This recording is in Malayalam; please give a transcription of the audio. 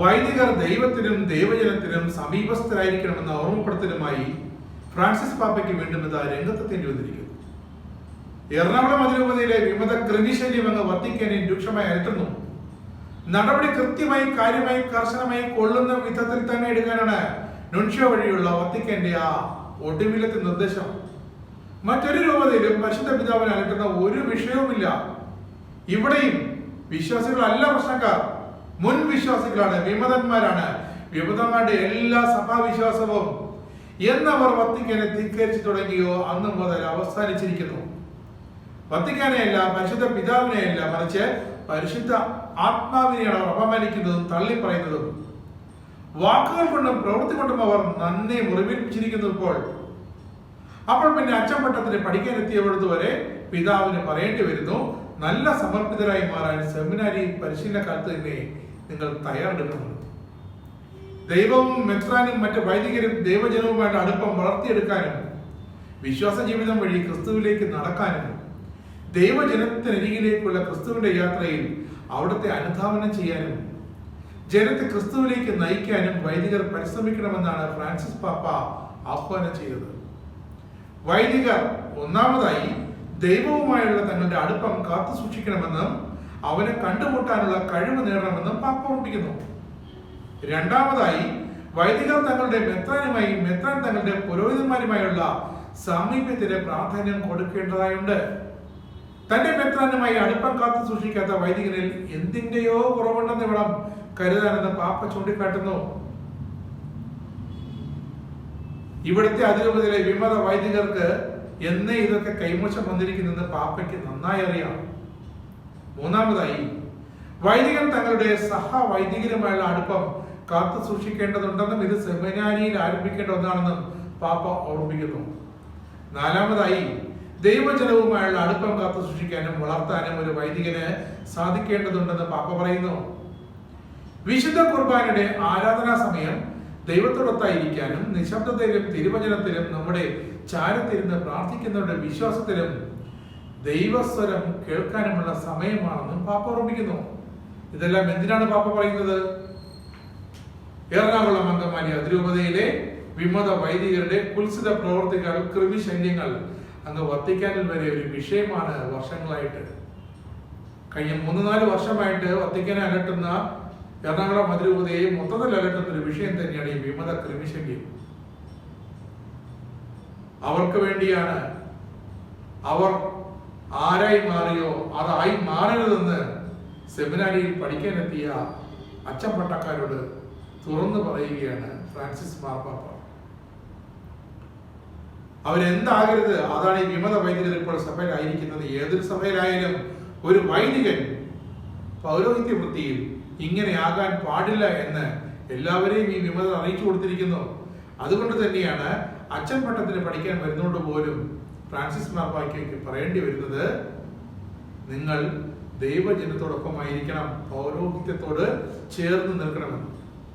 വൈദികർ ദൈവത്തിനും ദൈവജനത്തിനും സമീപസ്ഥരായിരിക്കണമെന്ന ഓർമ്മപ്പെടുത്തലുമായി ഫ്രാൻസിസ് പാപ്പയ്ക്ക് വീണ്ടും ഇതാ രംഗത്തെത്തേണ്ടി വന്നിരിക്കുന്നു. എറണാകുളം അതിരൂപതയിലെ വിമത കൃമിശല്യം എന്ന വർദ്ധിക്കാനും രൂക്ഷമായി അലട്ടുന്നു നടപടി കൃത്യമായി കാര്യമായി കർശനമായി കൊള്ളുന്ന വിധത്തിൽ തന്നെ എടുക്കാനാണ് നുൺഷ്യോ വഴിയുള്ള വത്തിക്കാന്റെ ആ ഒടുവിലത്തെ നിർദ്ദേശം. മറ്റൊരു രൂപതയിലും പരിശുദ്ധ പിതാവിനെ അലട്ടുന്ന ഒരു വിഷയവുമില്ല. ഇവിടെയും വിശ്വാസികളല്ല പ്രശ്നക്കാർ. മുൻ വിശ്വാസികളാണ് വിമതന്മാരാണ്. വിമതന്മാരുടെ എല്ലാ സഭാവിശ്വാസവും എന്നവർ വത്തിക്കാനെ ധിക്കരിച്ചു തുടങ്ങിയോ അന്ന് മുതൽ അവസാനിച്ചിരിക്കുന്നു. വത്തിക്കാനെയല്ല പരിശുദ്ധ പിതാവിനെയല്ല മറിച്ച് പരിശുദ്ധ ആത്മാവിനെയാണ് അവർ അപമാനിക്കുന്നതും തള്ളിപ്പറയുന്നതും. വാക്കുകൾ കൊണ്ടും പ്രവൃത്തി കൊണ്ടും അവർ നന്ദി മുറിവേൽപ്പിച്ചിരിക്കുന്നു ഇപ്പോൾ അപ്പോൾ പിന്നെ അച്ചമ്പട്ടത്തിന് പഠിക്കാൻ എത്തിയവിടുത്ത് വരെ പിതാവിന് പറയേണ്ടി വരുന്നു. നല്ല സമർപ്പിതരായി മാറാൻ സെമിനാരി പരിശീലന കാലത്ത് തന്നെ നിങ്ങൾ തയ്യാറെടുക്കണം ദൈവവും മെത്രാനും മറ്റ് വൈദികരും ദൈവജനവുമായിട്ട് അടുപ്പം വളർത്തിയെടുക്കാനും വിശ്വാസ ജീവിതം വഴി ക്രിസ്തുവിലേക്ക് നടക്കാനും ദൈവജനത്തിനരികിലേക്കുള്ള ക്രിസ്തുവിന്റെ യാത്രയിൽ അവിടുത്തെ അനുധാവനം ചെയ്യാനും ജനത്തെ ക്രിസ്തുവിലേക്ക് നയിക്കാനും വൈദികർ പരിശ്രമിക്കണമെന്നാണ് ഫ്രാൻസിസ് പാപ്പ ആഹ്വാനം ചെയ്തത്. വൈദികർ ഒന്നാമതായി ദൈവവുമായുള്ള തങ്ങളുടെ അടുപ്പം കാത്തു സൂക്ഷിക്കണമെന്നും അവനെ കണ്ടുമുട്ടാനുള്ള കഴിവ് നേടണമെന്നും പാപ്പ ഓർമ്മിപ്പിക്കുന്നു രണ്ടാമതായി വൈദികർ തങ്ങളുടെ മെത്രാനുമായി മെത്രാൻ തങ്ങളുടെ പുരോഹിതന്മാരുമായുള്ള സാമീപ്യത്തിന് പ്രാധാന്യം കൊടുക്കേണ്ടതായുണ്ട്. തന്റെ മെത്രാനുമായി അടുപ്പം കാത്തു സൂക്ഷിക്കാത്ത വൈദികനിൽ എന്തിന്റെയോ കുറവുണ്ടെന്ന് വേണം കരുതാനെന്ന് പാപ്പ ചൂണ്ടിക്കാട്ടുന്നു. ഇവിടുത്തെ അതിരൂപതയിലെ വിമത വൈദികർക്ക് എന്നേ ഇതൊക്കെ കൈമോശം വന്നിരിക്കുന്നത് പാപ്പയ്ക്ക് നന്നായി അറിയാം. മൂന്നാമതായി വൈദികൻ തങ്ങളുടെ സഹ വൈദികരുമായുള്ള അടുപ്പം കാത്തു സൂക്ഷിക്കേണ്ടതുണ്ടെന്നും ഇത് സെമിനാരിയിൽ ആരംഭിക്കേണ്ട ഒന്നാണെന്നും പാപ്പ ഓർമ്മിപ്പിക്കുന്നു നാലാമതായി ദൈവജനവുമായുള്ള അടുപ്പം കാത്തു സൂക്ഷിക്കാനും വളർത്താനും ഒരു വൈദികന് സാധിക്കേണ്ടതുണ്ടെന്ന് പാപ്പ പറയുന്നു. വിശുദ്ധ കുർബാനയുടെ ആരാധനാ സമയം ദൈവത്തോടൊത്തായിരിക്കാനും നിശബ്ദതയിലും തിരുവചനത്തിലും നമ്മുടെ ചാരത്തിരുന്ന് പ്രാർത്ഥിക്കുന്നവരുടെ വിശ്വാസത്തിലും ദൈവസ്വരം കേൾക്കാനുമുള്ള സമയമാണെന്നും പാപ്പ ഓർമ്മിക്കുന്നു. ഇതെല്ലാം എന്തിനാണ് പാപ്പ പറയുന്നത്? എറണാകുളം അങ്കമാലി അതിരൂപതയിലെ വിമത വൈദികരുടെ കുൽസിത പ്രവർത്തികൾ കൃമിശല്യങ്ങൾ അങ്ങ് വത്തിക്കാനിൽ വരെ ഒരു വിഷയമാണ് വർഷങ്ങളായിട്ട്. കഴിഞ്ഞ മൂന്ന് നാല് വർഷമായിട്ട് വത്തിക്കാനെ അലട്ടുന്ന എറണാകുളം അതിരൂപതയെ മൊത്തത്തിൽ അലട്ടുന്ന ഒരു വിഷയം തന്നെയാണ് ഈ വിമത ക്രിമിശല്യം അവർക്ക് വേണ്ടിയാണ് അവർ ആരായി മാറിയോ അതായി മാറരുതെന്ന് സെമിനാരിയിൽ പഠിക്കാനെത്തിയ അച്ചമ്പട്ടക്കാരോട് തുറന്നു പറയുകയാണ് ഫ്രാൻസിസ് മാർപ്പാപ്പ. അവരെന്താകരുത്? അതാണ് ഈ വിമത വൈദികർ ഇപ്പോൾ സഭയിലായിരിക്കുന്നത്. ഏതൊരു സഭയിലായാലും ഒരു വൈദികൻ പൗരോഹിത്യ വൃത്തിയിൽ ഇങ്ങനെ ആകാൻ പാടില്ല എന്ന് എല്ലാവരെയും ഈ വിമത അറിയിച്ചു കൊടുത്തിരിക്കുന്നു. അതുകൊണ്ട് തന്നെയാണ് അച്ഛൻ പട്ടത്തിന് പഠിക്കാൻ വരുന്നോണ്ട് പോലും ഫ്രാൻസിസ് മാർപ്പായ്ക്ക് പറയേണ്ടി വരുന്നത് നിങ്ങൾ ദൈവജനത്തോടൊപ്പമായിരിക്കണം പൗരോഹിത്യത്തോട് ചേർന്ന് നിൽക്കണമെന്ന്.